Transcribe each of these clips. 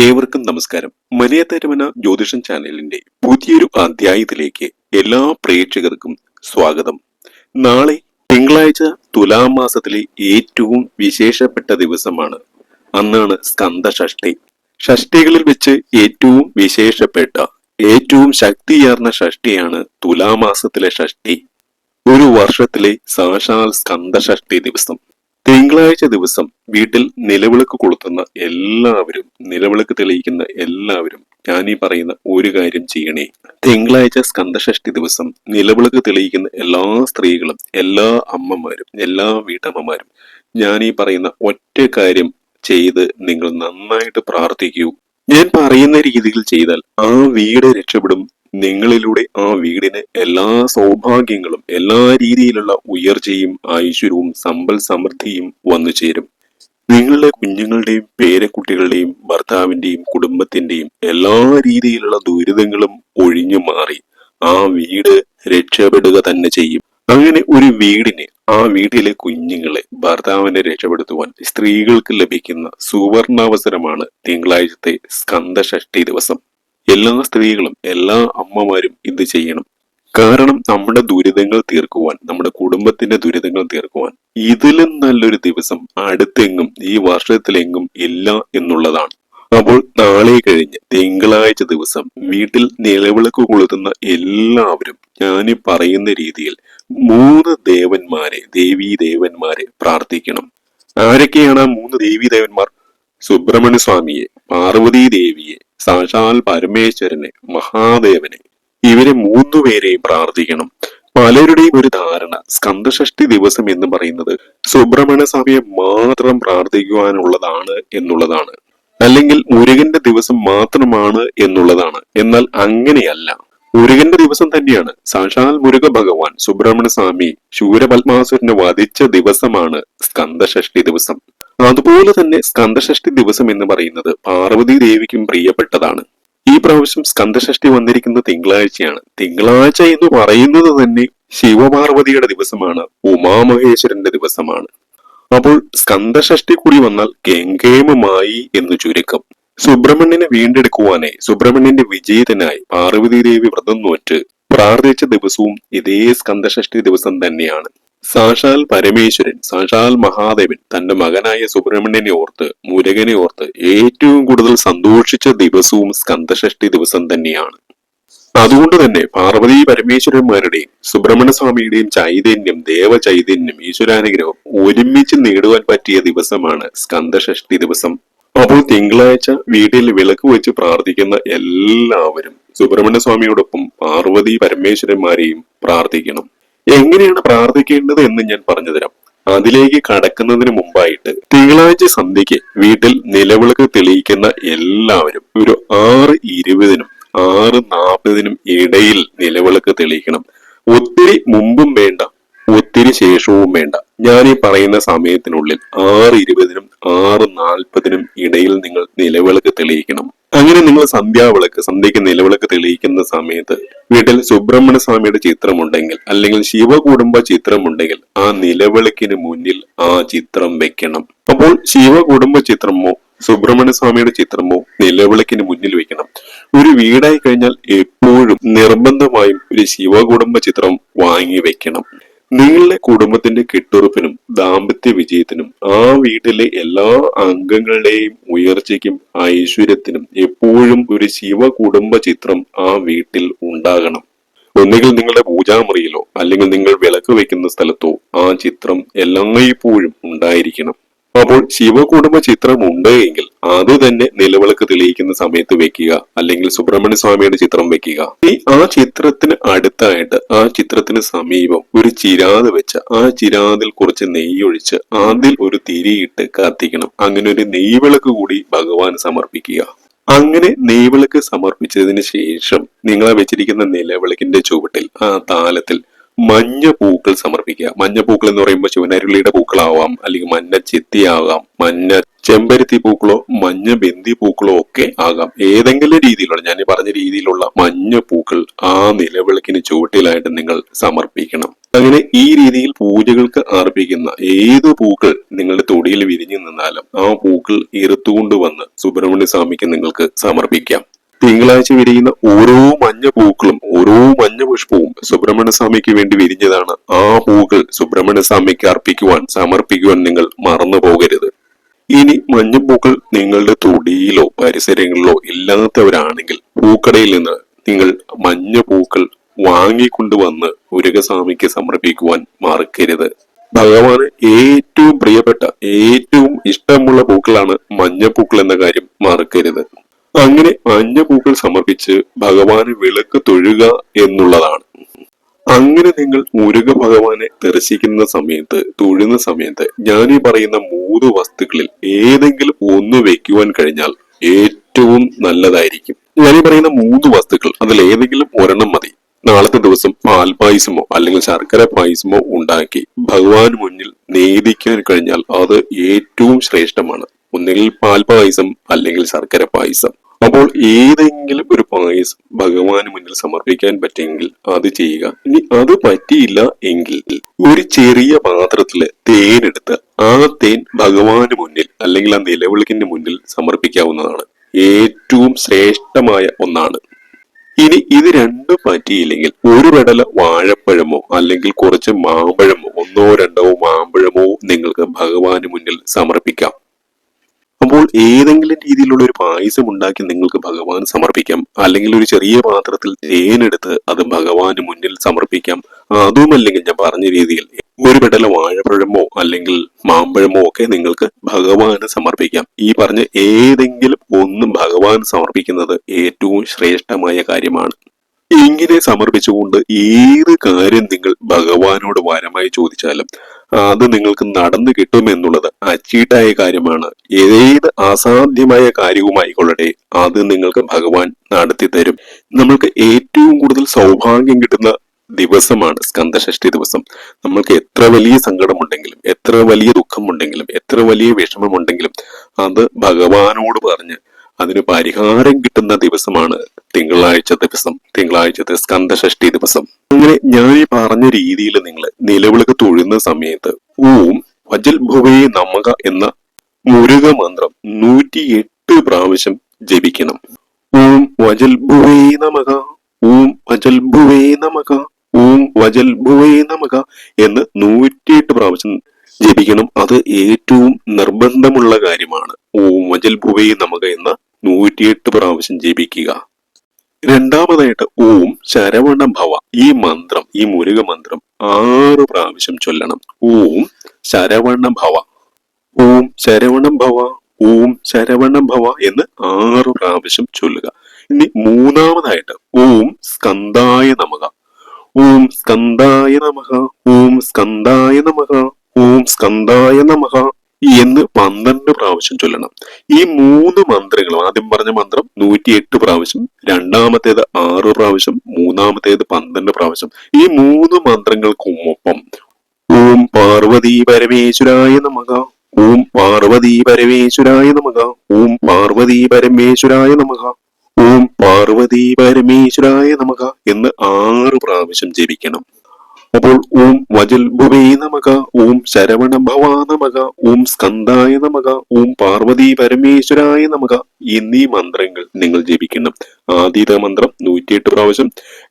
ഏവർക്കും നമസ്കാരം. മലയത്തരമന ജ്യോതിഷം ചാനലിന്റെ പുതിയൊരു അധ്യായത്തിലേക്ക് എല്ലാ പ്രേക്ഷകർക്കും സ്വാഗതം. നാളെ തിങ്കളാഴ്ച തുലാം മാസത്തിലെ ഏറ്റവും വിശേഷപ്പെട്ട ദിവസമാണ്. അന്നാണ് സ്കന്ദ ഷഷ്ടി ഷഷ്ടികളിൽ വെച്ച് ഏറ്റവും വിശേഷപ്പെട്ട ഏറ്റവും ശക്തിയേർന്ന ഷഷ്ടിയാണ് തുലാമാസത്തിലെ ഷഷ്ടി. ഒരു വർഷത്തിലെ സാക്ഷാൽ സ്കന്ദ ഷഷ്ടി ദിവസം. തിങ്കളാഴ്ച ദിവസം വീട്ടിൽ നിലവിളക്ക് കൊളുത്തുന്ന എല്ലാവരും നിലവിളക്ക് തെളിയിക്കുന്ന എല്ലാവരും ഞാൻ ഈ പറയുന്ന ഒരു കാര്യം ചെയ്യണേ. തിങ്കളാഴ്ച സ്കന്ദഷഷ്ടി ദിവസം നിലവിളക്ക് തെളിയിക്കുന്ന എല്ലാ സ്ത്രീകളും എല്ലാ അമ്മമാരും എല്ലാ വീട്ടമ്മമാരും ഞാൻ ഈ പറയുന്ന ഒറ്റ കാര്യം ചെയ്ത് നിങ്ങൾ നന്നായിട്ട് പ്രാർത്ഥിക്കൂ. ഞാൻ പറയുന്ന രീതിയിൽ ചെയ്താൽ ആ വീട് രക്ഷപ്പെടും നിങ്ങളിലൂടെ ആ വീടിന് എല്ലാ സൗഭാഗ്യങ്ങളും എല്ലാ രീതിയിലുള്ള ഉയർച്ചയും ഐശ്വര്യവും സമ്പൽ സമൃദ്ധിയും വന്നു ചേരും. നിങ്ങളുടെ കുഞ്ഞുങ്ങളുടെയും പേരക്കുട്ടികളുടെയും ഭർത്താവിന്റെയും കുടുംബത്തിന്റെയും എല്ലാ രീതിയിലുള്ള ദുരിതങ്ങളും ഒഴിഞ്ഞു മാറി ആ വീട് രക്ഷപ്പെടുക തന്നെ ചെയ്യും. അങ്ങനെ ഒരു വീടിനെ ആ വീട്ടിലെ കുഞ്ഞുങ്ങളെ ഭർത്താവിനെ രക്ഷപ്പെടുത്തുവാൻ സ്ത്രീകൾക്ക് ലഭിക്കുന്ന സുവർണാവസരമാണ് തിങ്കളാഴ്ചത്തെ സ്കന്ദഷഷ്ടി ദിവസം. എല്ലാ സ്ത്രീകളും എല്ലാ അമ്മമാരും ഇത് ചെയ്യണം. കാരണം നമ്മുടെ ദുരിതങ്ങൾ തീർക്കുവാൻ നമ്മുടെ കുടുംബത്തിന്റെ ദുരിതങ്ങൾ തീർക്കുവാൻ ഇതിലും നല്ലൊരു ദിവസം അടുത്തെങ്ങും ഈ വർഷത്തിലെങ്ങും ഇല്ല എന്നുള്ളതാണ്. അപ്പോൾ നാളെ കഴിഞ്ഞ് തിങ്കളാഴ്ച ദിവസം വീട്ടിൽ നിലവിളക്ക് കൊളുത്തുന്ന എല്ലാവരും ഞാൻ പറയുന്ന രീതിയിൽ മൂന്ന് ദേവന്മാരെ ദേവീ ദേവന്മാരെ പ്രാർത്ഥിക്കണം. ആരൊക്കെയാണ് ആ മൂന്ന് ദേവീ ദേവന്മാർ? സുബ്രഹ്മണ്യ സ്വാമിയെ പാർവതീ ദേവിയെ സാക്ഷാൽ പരമേശ്വരനെ മഹാദേവനെ. ഇവരെ മൂന്നുപേരെയും പ്രാർത്ഥിക്കണം. പലരുടെയും ഒരു ധാരണ സ്കന്ദഷഷ്ടി ദിവസം എന്ന് പറയുന്നത് സുബ്രഹ്മണ്യ സ്വാമിയെ മാത്രം പ്രാർത്ഥിക്കുവാനുള്ളതാണ് എന്നുള്ളതാണ്. അല്ലെങ്കിൽ മുരുകന്റെ ദിവസം മാത്രമാണ് എന്നുള്ളതാണ്. എന്നാൽ അങ്ങനെയല്ല. മുരുകന്റെ ദിവസം തന്നെയാണ്. സാക്ഷാൽ മുരുക ഭഗവാൻ സുബ്രഹ്മണ്യ സ്വാമി ശൂരപത്മാസുരനെ വധിച്ച ദിവസമാണ് സ്കന്ദഷഷ്ടി ദിവസം. അതുപോലെ തന്നെ സ്കന്ദഷഷ്ടി ദിവസം എന്ന് പറയുന്നത് പാർവതി ദേവിക്കും പ്രിയപ്പെട്ടതാണ്. ഈ പ്രാവശ്യം സ്കന്ദഷഷ്ടി വന്നിരിക്കുന്ന തിങ്കളാഴ്ചയാണ്. തിങ്കളാഴ്ച എന്ന് പറയുന്നത് തന്നെ ശിവപാർവതിയുടെ ദിവസമാണ് ഉമാമഹേശ്വരന്റെ ദിവസമാണ്. അപ്പോൾ സ്കന്ദഷഷ്ടി കൂടി വന്നാൽ ഗംഗേമമായി എന്ന് ചുരുക്കം. സുബ്രഹ്മണ്യനെ വീണ്ടെടുക്കുവാനായി സുബ്രഹ്മണ്യന്റെ വിജയത്തിനായി പാർവതി ദേവി വ്രതം നോറ്റ് പ്രാർത്ഥിച്ച ദിവസവും ഇതേ സ്കന്ദഷഷ്ടി ദിവസം തന്നെയാണ്. സാക്ഷാൽ പരമേശ്വരൻ സാക്ഷാൽ മഹാദേവൻ തന്റെ മകനായ സുബ്രഹ്മണ്യനെ ഓർത്ത് മുരുകനെ ഓർത്ത് ഏറ്റവും കൂടുതൽ സന്തോഷിച്ച ദിവസവും സ്കന്ദഷഷ്ടി ദിവസം തന്നെയാണ്. അതുകൊണ്ട് തന്നെ പാർവതി പരമേശ്വരന്മാരുടെയും സുബ്രഹ്മണ്യ സ്വാമിയുടെയും ചൈതന്യം ദേവ ചൈതന്യം ഈശ്വരാനുഗ്രഹം ഒരുമിച്ച് നേടുവാൻ പറ്റിയ ദിവസമാണ് സ്കന്ദഷഷ്ടി ദിവസം. അപ്പോൾ തിങ്കളാഴ്ച വീട്ടിൽ വിളക്ക് വെച്ച് പ്രാർത്ഥിക്കുന്ന എല്ലാവരും സുബ്രഹ്മണ്യ സ്വാമിയോടൊപ്പം പാർവതി പരമേശ്വരന്മാരെയും പ്രാർത്ഥിക്കണം. എങ്ങനെയാണ് പ്രാർത്ഥിക്കേണ്ടത് എന്ന് ഞാൻ പറഞ്ഞുതരാം അതിലേക്ക് കടക്കുന്നതിന് മുമ്പായിട്ട് തിങ്കളാഴ്ച സന്ധ്യയ്ക്ക് വീട്ടിൽ നിലവിളക്ക് തെളിയിക്കുന്ന എല്ലാവരും ഒരു ആറ് ഇരുപതിനും ആറ് നാൽപ്പതിനും ഇടയിൽ നിലവിളക്ക് തെളിയിക്കണം. ഒത്തിരി മുമ്പും വേണ്ട ഒത്തിരി ശേഷവും വേണ്ട. ഞാൻ ഈ പറയുന്ന സമയത്തിനുള്ളിൽ ആറ് ഇരുപതിനും ആറ് നാൽപ്പതിനും ഇടയിൽ നിങ്ങൾ നിലവിളക്ക് തെളിയിക്കണം. അങ്ങനെ നിങ്ങൾ സന്ധ്യാവിളക്ക് സന്ധ്യയ്ക്ക് നിലവിളക്ക് തെളിയിക്കുന്ന സമയത്ത് വീട്ടിൽ സുബ്രഹ്മണ്യ സ്വാമിയുടെ ചിത്രമുണ്ടെങ്കിൽ അല്ലെങ്കിൽ ശിവകുടുംബ ചിത്രമുണ്ടെങ്കിൽ ആ നിലവിളക്കിന് മുന്നിൽ ആ ചിത്രം വെക്കണം. അപ്പോൾ ശിവകുടുംബ ചിത്രമോ സുബ്രഹ്മണ്യ സ്വാമിയുടെ ചിത്രമോ നിലവിളക്കിന് മുന്നിൽ വെക്കണം. ഒരു വീടായി കഴിഞ്ഞാൽ എപ്പോഴും നിർബന്ധമായും ഒരു ശിവകുടുംബ ചിത്രം വാങ്ങി വെക്കണം. നിങ്ങളുടെ കുടുംബത്തിന്റെ കെട്ടുറപ്പിനും ദാമ്പത്യ വിജയത്തിനും ആ വീട്ടിലെ എല്ലാ അംഗങ്ങളുടെയും ഉയർച്ചയ്ക്കും ഐശ്വര്യത്തിനും എപ്പോഴും ഒരു ശിവ കുടുംബ ചിത്രം ആ വീട്ടിൽ ഉണ്ടാകണം. ഒന്നുകിൽ നിങ്ങളുടെ പൂജാമുറിയിലോ അല്ലെങ്കിൽ നിങ്ങൾ വിളക്ക് വെക്കുന്ന സ്ഥലത്തോ ആ ചിത്രം എല്ലായ്പ്പോഴും ഉണ്ടായിരിക്കണം. അപ്പോൾ ശിവകുടുംബ ചിത്രം ഉണ്ട് എങ്കിൽ അത് തന്നെ നിലവിളക്ക് തെളിയിക്കുന്ന സമയത്ത് വെക്കുക. അല്ലെങ്കിൽ സുബ്രഹ്മണ്യ സ്വാമിയുടെ ചിത്രം വെക്കുക. ഈ ആ ചിത്രത്തിന് അടുത്തായിട്ട് ആ ചിത്രത്തിന് സമീപം ഒരു ചിരാത് വെച്ച് ആ ചിരാതിൽ കുറച്ച് നെയ്യൊഴിച്ച് അതിൽ ഒരു തിരിയിട്ട് കത്തിക്കണം. അങ്ങനെ ഒരു നെയ്വിളക്ക് കൂടി ഭഗവാൻ സമർപ്പിക്കുക. അങ്ങനെ നെയ്വിളക്ക് സമർപ്പിച്ചതിന് ശേഷം നിങ്ങളെ വെച്ചിരിക്കുന്ന നിലവിളക്കിന്റെ ചുവട്ടിൽ ആ താലത്തിൽ മഞ്ഞ പൂക്കൾ സമർപ്പിക്കുക. മഞ്ഞ പൂക്കൾ എന്ന് പറയുമ്പോൾ ശിവനരുളിയുടെ പൂക്കളാവാം അല്ലെങ്കിൽ മഞ്ഞ ചെത്തിയാകാം മഞ്ഞ ചെമ്പരത്തി പൂക്കളോ മഞ്ഞ ബന്ദി പൂക്കളോ ഒക്കെ ആകാം. ഏതെങ്കിലും രീതിയിലുള്ള ഞാൻ പറഞ്ഞ രീതിയിലുള്ള മഞ്ഞ പൂക്കൾ ആ നിലവിളക്കിന് ചുവട്ടിലായിട്ട് നിങ്ങൾ സമർപ്പിക്കണം. അങ്ങനെ ഈ രീതിയിൽ പൂജകൾക്ക് അർപ്പിക്കുന്ന ഏത് പൂക്കൾ നിങ്ങളുടെ തൊടിയിൽ വിരിഞ്ഞു നിന്നാലും ആ പൂക്കൾ ഇറുത്തുകൊണ്ട് വന്ന് സുബ്രഹ്മണ്യ സ്വാമിക്ക് നിങ്ങൾക്ക് സമർപ്പിക്കാം. തിങ്കളാഴ്ച വിരിയുന്ന ഓരോ മഞ്ഞ പൂക്കളും ഓരോ മഞ്ഞ പുഷ്പവും സുബ്രഹ്മണ്യ സ്വാമിക്ക് വേണ്ടി വിരിഞ്ഞതാണ്. ആ പൂക്കൾ സുബ്രഹ്മണ്യ സ്വാമിക്ക് അർപ്പിക്കുവാൻ സമർപ്പിക്കുവാൻ നിങ്ങൾ മറന്നു പോകരുത് ഇനി മഞ്ഞപ്പൂക്കൾ നിങ്ങളുടെ തൊടിയിലോ പരിസരങ്ങളിലോ ഇല്ലാത്തവരാണെങ്കിൽ പൂക്കടയിൽ നിന്ന് നിങ്ങൾ മഞ്ഞ പൂക്കൾ വാങ്ങിക്കൊണ്ടുവന്ന് മുരുകസ്വാമിക്ക് സമർപ്പിക്കുവാൻ മറക്കരുത്. ഭഗവാന് ഏറ്റവും പ്രിയപ്പെട്ട ഏറ്റവും ഇഷ്ടമുള്ള പൂക്കളാണ് മഞ്ഞപ്പൂക്കൾ എന്ന കാര്യം മറക്കരുത്. അങ്ങനെ മഞ്ഞ പൂക്കൾ സമർപ്പിച്ച് ഭഗവാന് വിളക്ക് തൊഴുക എന്നുള്ളതാണ്. അങ്ങനെ നിങ്ങൾ മുരുക ഭഗവാനെ ദർശിക്കുന്ന സമയത്ത് തൊഴുന്ന സമയത്ത് ഞാൻ ഈ പറയുന്ന മൂന്ന് വസ്തുക്കളിൽ ഏതെങ്കിലും ഒന്ന് വെക്കുവാൻ കഴിഞ്ഞാൽ ഏറ്റവും നല്ലതായിരിക്കും. ഞാൻ ഈ പറയുന്ന മൂന്ന് വസ്തുക്കൾ അതിൽ ഏതെങ്കിലും ഒരെണ്ണം മതി. നാളത്തെ ദിവസം പാൽപായസമോ അല്ലെങ്കിൽ ശർക്കര പായസമോ ഉണ്ടാക്കി ഭഗവാൻ മുന്നിൽ നേദിക്കാൻ കഴിഞ്ഞാൽ അത് ഏറ്റവും ശ്രേഷ്ഠമാണ്. ഒന്നുകിൽ പാൽപായസം അല്ലെങ്കിൽ ശർക്കര പായസം. അപ്പോൾ ഏതെങ്കിലും ഒരു പായസം ഭഗവാന് മുന്നിൽ സമർപ്പിക്കാൻ പറ്റുമെങ്കിൽ അത് ചെയ്യുക. ഇനി അത് പറ്റിയില്ല എങ്കിൽ ഒരു ചെറിയ പാത്രത്തിൽ തേനെടുത്ത് ആ തേൻ ഭഗവാന് മുന്നിൽ അല്ലെങ്കിൽ ആ നിലവിളക്കിന്റെ മുന്നിൽ സമർപ്പിക്കാവുന്നതാണ്. ഏറ്റവും ശ്രേഷ്ഠമായ ഒന്നാണ്. ഇനി ഇത് രണ്ടും പറ്റിയില്ലെങ്കിൽ ഒരു പെടല വാഴപ്പഴമോ അല്ലെങ്കിൽ കുറച്ച് മാമ്പഴമോ ഒന്നോ രണ്ടോ മാമ്പഴമോ നിങ്ങൾക്ക് ഭഗവാന് മുന്നിൽ സമർപ്പിക്കാം. അപ്പോൾ ഏതെങ്കിലും രീതിയിലുള്ള ഒരു പായസം ഉണ്ടാക്കി നിങ്ങൾക്ക് ഭഗവാൻ സമർപ്പിക്കാം. അല്ലെങ്കിൽ ഒരു ചെറിയ പാത്രത്തിൽ തേനെടുത്ത് അത് ഭഗവാന് മുന്നിൽ സമർപ്പിക്കാം. അതുമല്ലെങ്കിൽ ഞാൻ പറഞ്ഞ രീതിയിൽ ഒരു പെടല വാഴപ്പഴമോ അല്ലെങ്കിൽ മാമ്പഴമോ ഒക്കെ നിങ്ങൾക്ക് ഭഗവാന് സമർപ്പിക്കാം. ഈ പറഞ്ഞ ഏതെങ്കിലും ഒന്നും ഭഗവാൻ സമർപ്പിക്കുന്നത് ഏറ്റവും ശ്രേഷ്ഠമായ കാര്യമാണ്. ഇങ്ങനെ സമർപ്പിച്ചുകൊണ്ട് ഏത് കാര്യം നിങ്ങൾ ഭഗവാനോട് വരമായി ചോദിച്ചാലും അത് നിങ്ങൾക്ക് നടന്നു കിട്ടുമെന്നുള്ളത് അച്ചീട്ടായ കാര്യമാണ്. ഏത് അസാധ്യമായ കാര്യവുമായിക്കൊള്ളട്ടെ അത് നിങ്ങൾക്ക് ഭഗവാൻ നടത്തി തരും. നമ്മൾക്ക് ഏറ്റവും കൂടുതൽ സൗഭാഗ്യം കിട്ടുന്ന ദിവസമാണ് സ്കന്ദഷഷ്ടി ദിവസം. നമ്മൾക്ക് എത്ര വലിയ സങ്കടമുണ്ടെങ്കിലും എത്ര വലിയ ദുഃഖമുണ്ടെങ്കിലും എത്ര വലിയ വിഷമമുണ്ടെങ്കിലും അത് ഭഗവാനോട് പറഞ്ഞ് അതിന് പരിഹാരം കിട്ടുന്ന ദിവസമാണ് തിങ്കളാഴ്ച ദിവസം തിങ്കളാഴ്ചത്തെ സ്കന്ദഷഷ്ടി ദിവസം. അങ്ങനെ ഞാൻ ഈ പറഞ്ഞ രീതിയിൽ നിങ്ങൾ നിലവിളക്ക് തൊഴുന്ന സമയത്ത് ഓം വജൽ ഭുവേ നമക എന്ന മുരുക മന്ത്രം നൂറ്റി എട്ട് പ്രാവശ്യം ജപിക്കണം. ഓം വജൽ ഭുവേ നമക ഓം വജൽ ഭുവേ നമക ഓം വജൽ ഭുവേ നമക എന്ന് നൂറ്റിയെട്ട് പ്രാവശ്യം ജപിക്കണം. അത് ഏറ്റവും നിർബന്ധമുള്ള കാര്യമാണ്. ഓം വജൽ ഭുവേ നമക എന്ന നൂറ്റിയെട്ട് പ്രാവശ്യം ജപിക്കുക. രണ്ടാമതായിട്ട് ഓം ശരവണ ഭവ ഈ മന്ത്രം ഈ മുരുക മന്ത്രം ആറ് പ്രാവശ്യം ചൊല്ലണം. ഓം ശരവണ ഭവ ഓം ശരവണ ഭവ ഓം ശരവണ ഭവ എന്ന് ആറ് പ്രാവശ്യം ചൊല്ലുക. ഇനി മൂന്നാമതായിട്ട് ഓം സ്കന്ധായ നമക ഓം സ്കന്ധായ നമക ഓം സ്കന്ധായ നമക ഓം സ്കന്ധായ നമക എന്ന് പന്ത്രണ്ട് പ്രാവശ്യം ചൊല്ലണം. ഈ മൂന്ന് മന്ത്രങ്ങളും ആദ്യം പറഞ്ഞ മന്ത്രം നൂറ്റിയെട്ട് പ്രാവശ്യം രണ്ടാമത്തേത് ആറ് പ്രാവശ്യം മൂന്നാമത്തേത് പന്ത്രണ്ട് പ്രാവശ്യം. ഈ മൂന്ന് മന്ത്രങ്ങൾക്കുമൊപ്പം ഓം പാർവതി പരമേശ്വരായ നമക ഓം പാർവതി പരമേശ്വരായ നമക ഓം പാർവതി പരമേശ്വരായ നമക ഓം പാർവതി പരമേശ്വരായ നമക എന്ന് ആറ് പ്രാവശ്യം ജപിക്കണം. അപ്പോൾ ഓം വജൽ ഭുവേ നമക ഓം ശരവണ ഭവാ നമക ഓം സ്കന്ധായ നമക ഓം പാർവതി പരമേശ്വരായ നമക എന്നീ മന്ത്രങ്ങൾ നിങ്ങൾ ജപിക്കണം. ആദ്യത്തെ മന്ത്രം നൂറ്റിയെട്ട് പ്രാവശ്യം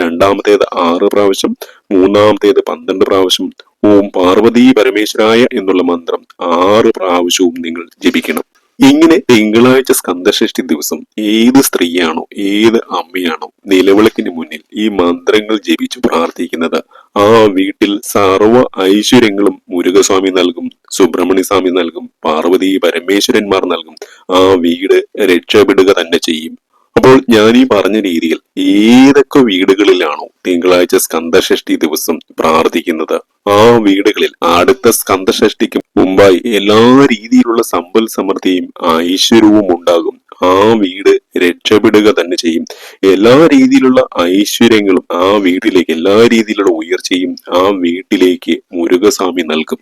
രണ്ടാമത്തേത് ആറ് പ്രാവശ്യം മൂന്നാമത്തേത് പന്ത്രണ്ട് പ്രാവശ്യം ഓം പാർവതി പരമേശ്വരായ എന്നുള്ള മന്ത്രം ആറ് പ്രാവശ്യവും നിങ്ങൾ ജപിക്കണം. ഇങ്ങനെ തിങ്കളാഴ്ച സ്കന്ധഷ്ടി ദിവസം ഏത് സ്ത്രീയാണോ ഏത് അമ്മയാണോ നിലവിളക്കിന് മുന്നിൽ ഈ മന്ത്രങ്ങൾ ജപിച്ചു പ്രാർത്ഥിക്കുന്നത് ആ വീട്ടിൽ സർവ ഐശ്വര്യങ്ങളും മുരുകസ്വാമി നൽകും സുബ്രഹ്മണ്യ സ്വാമി നൽകും പാർവതി പരമേശ്വരന്മാർ നൽകും. ആ വീട് രക്ഷപ്പെടുക തന്നെ ചെയ്യും. അപ്പോൾ ഞാൻ ഈ പറഞ്ഞ രീതിയിൽ ഏതൊക്കെ വീടുകളിലാണോ തിങ്കളാഴ്ച സ്കന്ദഷഷ്ടി ദിവസം പ്രാർത്ഥിക്കുന്നത് ആ വീടുകളിൽ അടുത്ത സ്കന്ദഷഷ്ടിക്ക് മുമ്പായി എല്ലാ രീതിയിലുള്ള സമ്പൽ സമൃദ്ധിയും ഐശ്വര്യവും ഉണ്ടാകും. ആ വീട് രക്ഷപ്പെടുക തന്നെ ചെയ്യും. എല്ലാ രീതിയിലുള്ള ഐശ്വര്യങ്ങളും ആ വീട്ടിലേക്ക് എല്ലാ രീതിയിലുള്ള ഉയർച്ചയും ആ വീട്ടിലേക്ക് മുരുകസ്വാമി നൽകും.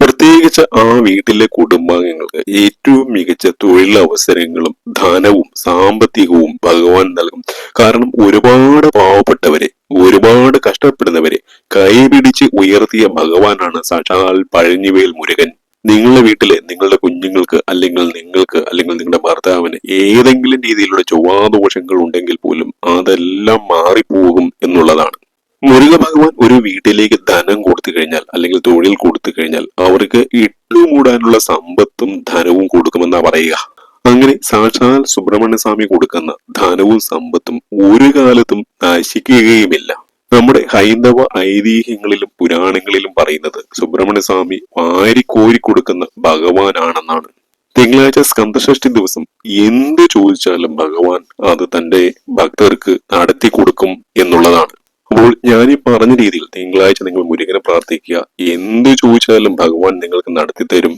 പ്രത്യേകിച്ച് ആ വീട്ടിലെ കുടുംബാംഗങ്ങൾക്ക് ഏറ്റവും മികച്ച തൊഴിലവസരങ്ങളും ധനവും സാമ്പത്തികവും ഭഗവാൻ നൽകും. കാരണം ഒരുപാട് പാവപ്പെട്ടവരെ ഒരുപാട് കഷ്ടപ്പെടുന്നവരെ കൈപിടിച്ച് ഉയർത്തിയ ഭഗവാനാണ് സാക്ഷാൽ പഴഞ്ഞിവേൽ മുരുകൻ. നിങ്ങളുടെ വീട്ടിലെ നിങ്ങളുടെ കുഞ്ഞുങ്ങൾക്ക് അല്ലെങ്കിൽ നിങ്ങൾക്ക് അല്ലെങ്കിൽ നിങ്ങളുടെ ഭർത്താവിന് ഏതെങ്കിലും രീതിയിലുള്ള ചൊവ്വാദോഷങ്ങൾ ഉണ്ടെങ്കിൽ പോലും അതെല്ലാം മാറിപ്പോകും എന്നുള്ളതാണ്. മുരുക ഭഗവാൻ ഒരു വീട്ടിലേക്ക് ധനം കൊടുത്തു കഴിഞ്ഞാൽ അല്ലെങ്കിൽ തൊഴിൽ കൊടുത്തു കഴിഞ്ഞാൽ അവർക്ക് ഇട്ടുമൂടാനുള്ള സമ്പത്തും ധനവും കൊടുക്കുമെന്നാ പറയുക. അങ്ങനെ സാക്ഷാൽ സുബ്രഹ്മണ്യസ്വാമി കൊടുക്കുന്ന ധനവും സമ്പത്തും ഒരു കാലത്തും നശിക്കുകയുമില്ല. നമ്മുടെ ഹൈന്ദവ ഐതിഹ്യങ്ങളിലും പുരാണങ്ങളിലും പറയുന്നത് സുബ്രഹ്മണ്യ സ്വാമി വാരിക്കോരി കൊടുക്കുന്ന ഭഗവാനാണെന്നാണ്. തിങ്കളാഴ്ച സ്കന്ധഷ്ഠി ദിവസം എന്ത് ചോദിച്ചാലും ഭഗവാൻ അത് തന്റെ ഭക്തർക്ക് നടത്തി കൊടുക്കും എന്നുള്ളതാണ്. അപ്പോൾ ഞാൻ ഈ പറഞ്ഞ രീതിയിൽ തിങ്കളാഴ്ച നിങ്ങൾ മുരുകനെ പ്രാർത്ഥിക്കുക. എന്ത് ചോദിച്ചാലും ഭഗവാൻ നിങ്ങൾക്ക് നടത്തി തരും.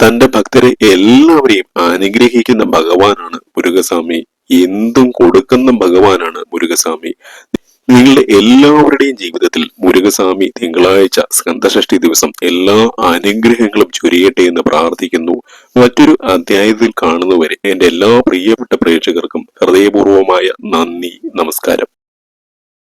തന്റെ ഭക്തരെ എല്ലാവരെയും അനുഗ്രഹിക്കുന്ന ഭഗവാനാണ് മുരുകസ്വാമി. എന്തും കൊടുക്കുന്ന ഭഗവാനാണ് മുരുകസ്വാമി. നിങ്ങളുടെ എല്ലാവരുടെയും ജീവിതത്തിൽ മുരുകസ്വാമി തിങ്കളാഴ്ച സ്കന്ധഷഷ്ടി ദിവസം എല്ലാ അനുഗ്രഹങ്ങളും ചൊരിയട്ടെ എന്ന് പ്രാർത്ഥിക്കുന്നു. മറ്റൊരു അധ്യായത്തിൽ കാണുന്നവരെ എന്റെ എല്ലാ പ്രിയപ്പെട്ട പ്രേക്ഷകർക്കും ഹൃദയപൂർവമായ നന്ദി നമസ്കാരം.